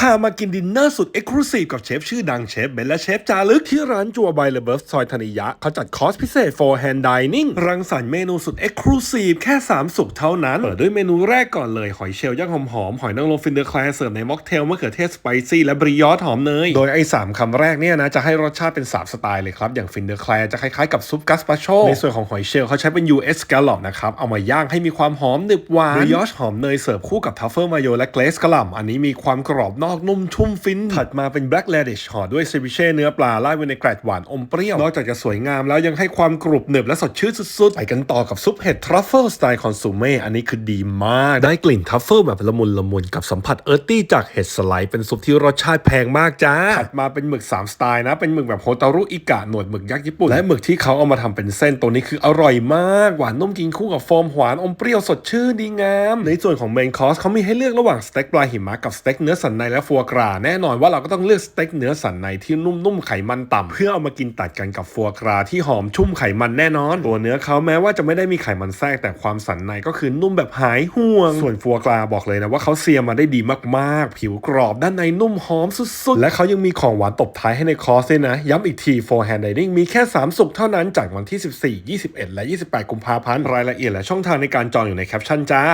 พามากินดินเนอร์สุดเอ็กซ์คลูซีฟกับเชฟชื่อดังเชฟเบนและเชฟจารึกที่ร้านจัวไบเลเบิร์ฟซอยธนิยะ เขาจัดคอร์สพิเศษ for hand dining รังสรรค์เมนูสุดเอ็กซ์คลูซีฟแค่ 3 สุกเท่านั้น เปิดด้วยเมนูแรกก่อนเลยหอยเชลล์ย่างหอมๆหอยนางรมฟินเดอร์แคลร์เสิร์ฟในม็อกเทลมะเขือเทศสไปซี่และบริยอตหอมเนย โดยไอ้สามคำแรกเนี่ยนะจะให้รสชาติเป็น3สไตล์เลยครับ อย่างฟินเดอร์แคลร์จะคล้ายๆกับซุปกัสปาโชในส่วนของหอยเชลล์เขาใช้เป็น US scallop นะครับเอามาย่างให้มีความหอมหนึบหวานบริยอตหอมเนยเสิร์ฟคู่กับทัฟเฟิลมาโยและเกรซกะหล่ำอันนี้มีความกรอบนอกนุ่มชุ่มฟิน ถัดมาเป็น black radish ห่อด้วยเซบิเช่เนื้อปลาราดวินเนกรตหวานอมเปรี้ยว นอกจากจะสวยงามแล้วยังให้ความกรุบหนึบและสดชื่นสุดๆ ไปกันต่อกับซุปเห็ดทรัฟเฟิลสไตล์คอนซูเม่ อันนี้คือดีมาก ได้กลิ่นทรัฟเฟิลแบบละมุนละมุนกับสัมผัสเอิร์ตี้จากเห็ดสไลด์เป็นซุปที่รสชาติแพงมากจ้า ถัดมาเป็นหมึก 3 สไตล์นะ เป็นหมึกแบบโฮตารุอิกะหนวดหมึกยักษ์ญี่ปุ่น และหมึกที่เขาเอามาทำเป็นเส้นตัวนี้คืออร่อยมาก หวานนุ่มกินคู่กับโฟมหวานอมเปรี้ยวสดชื่นดีงาม ในส่วนของเมนคอร์สเขามีให้เลือกระหว่างสเต็กปลาหิมะกับสเต็กเนื้อสันในและฟัวกราแน่นอนว่าเราก็ต้องเลือกสเต็กเนื้อสันในที่นุ่มๆไขมันต่ำเพื่อเอามากินตัดกันกับฟัวกราที่หอมชุ่มไขมันแน่นอน ตัวเนื้อเขาแม้ว่าจะไม่ได้มีไขมันแทรกแต่ความสันในก็คือนุ่มแบบหายห่วง ส่วนฟัวกราบอกเลยนะว่าเขาเซียมาได้ดีมากๆ ผิวกรอบด้านในนุ่มหอมสุดๆ และเขายังมีของหวานตบท้ายให้ในคอร์สด้วยนะ ย้ำอีกที for hand dining มีแค่3สุกเท่านั้นจากวันที่ 14 21 และ 28 กุมภาพันธ์รายละเอียดและช่องทางในการจองอยู่ในแคปชั่นจ้า